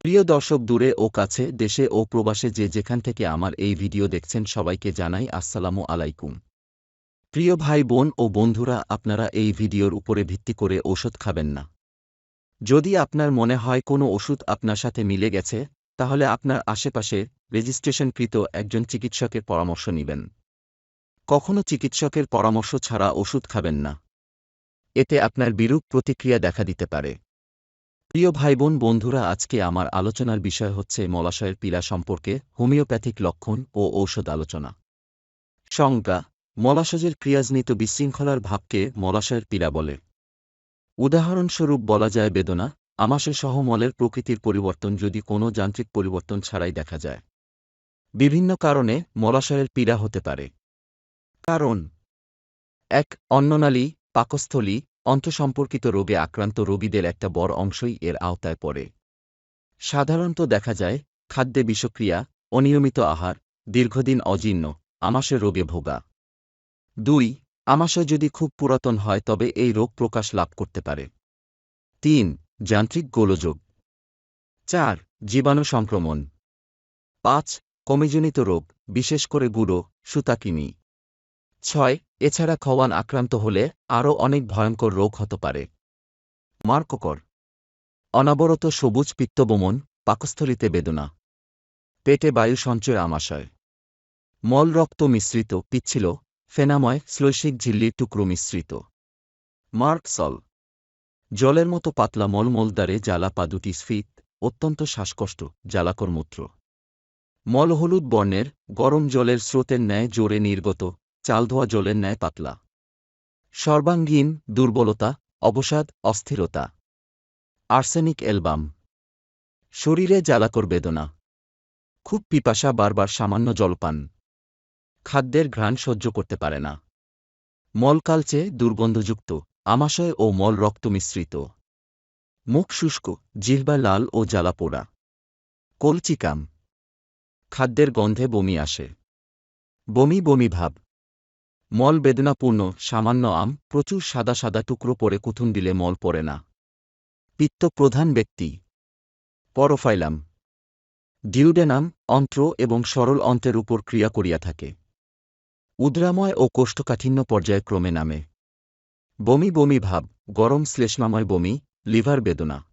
প্রিয় দর্শক দূরে ও কাছে, দেশে ও প্রবাসে যে যেখান থেকে আমার এই ভিডিও দেখছেন সবাইকে জানাই আসসালামু আলাইকুম। প্রিয় ভাই, বোন ও বন্ধুরা, আপনারা এই ভিডিওর উপরে ভিত্তি করে ওষুধ খাবেন না। যদি আপনার মনে হয় কোনো ওষুধ আপনার সাথে মিলে গেছে, তাহলে আপনার আশেপাশে রেজিস্ট্রেশনকৃত একজন চিকিৎসকের পরামর্শ নেবেন। কখনো চিকিৎসকের পরামর্শ ছাড়া ওষুধ খাবেন না। এতে আপনার বিরূপ প্রতিক্রিয়া দেখা দিতে পারে। প্রিয় ভাইবোন, বন্ধুরা, আজকে আমার আলোচনার বিষয় হচ্ছে মলাশয়ের পীড়া সম্পর্কে হোমিওপ্যাথিক লক্ষণ ও ঔষধ আলোচনা। সংজ্ঞা মলাশয়ের ক্রিয়াজনিত বিশৃঙ্খলার ভাবকে মলাশয়ের পীড়া বলে। উদাহরণস্বরূপ বলা যায়, বেদনা, আমাশয় সহ মলের প্রকৃতির পরিবর্তন যদি কোনো যান্ত্রিক পরিবর্তন ছাড়াই দেখা যায়। বিভিন্ন কারণে মলাশয়ের পীড়া হতে পারে। কারণ, এক অন্ননালী, পাকস্থলী অন্তঃসম্পর্কিত রোগে আক্রান্ত রোগীদের একটা বড় অংশই এর আওতায় পড়ে। সাধারণত দেখা যায়, খাদ্যে বিষক্রিয়া, অনিয়মিত আহার, দীর্ঘদিন অজীর্ণ, আমাশয় রোগে ভোগা। দুই, আমাশয় যদি খুব পুরাতন হয় তবে এই রোগ প্রকাশ লাভ করতে পারে। তিন, যান্ত্রিক গোলযোগ। চার, জীবাণু সংক্রমণ। পাঁচ, কমিজনিত রোগ, বিশেষ করে গুঁড়ো সুতাকিনি ছয়, এছাড়া খওয়ান আক্রান্ত হলে আরও অনেক ভয়ঙ্কর রোগ হতে পারে। মার্ককর অনাবরত সবুজ পিত্তবমন, পাকস্থলিতে বেদনা। পেটে বায়ু সঞ্চয় আমাশয়। মল রক্ত মিশ্রিত, পিচ্ছিল, ফেনাময়, শ্লৈষিক ঝিল্লির টুকরো মিশ্রিত। মার্কসল জলের মতো পাতলা মলমলদারে জ্বালা পা দুটি স্ফীত, অত্যন্ত শ্বাসকষ্ট, জ্বালাকর মূত্র। মল হলুদ বর্ণের, গরম জলের স্রোতের ন্যায় জোরে নির্গত চাল ধোয়া জলের ন্যায় পাতলা। সর্বাঙ্গীন দুর্বলতা, অবসাদ, অস্থিরতা। Arsenic album. শরীরে জ্বালাকর বেদনা। খুব পিপাসা, বারবার সামান্য জলপান। খাদ্যের ঘ্রাণ সহ্য করতে পারে না। মলকালচে দুর্গন্ধযুক্ত, আমাশয় ও মল রক্ত মিশ্রিত। মুখ শুষ্ক, জিহ্বা লাল ও জ্বালা পোড়া। কলচিকাম। খাদ্যের গন্ধে বমি আসে। বমি বমি ভাব। মল বেদনাপূর্ণ, সামান্য আম, প্রচুর সাদা সাদা টুকরো পরে কুথুন দিলে মল পড়ে না। পিত্ত প্রধান ব্যক্তি। পরোফাইলাম। ডিউডেনাম, অন্ত্র এবং সরল অন্ত্রের উপর ক্রিয়া করিয়া থাকে। উদ্রাময় ও কোষ্ঠকাঠিন্য পর্যায়ক্রমে নামে। বমি বমি ভাব, গরম শ্লেষ্মাময় বমি, লিভার বেদনা।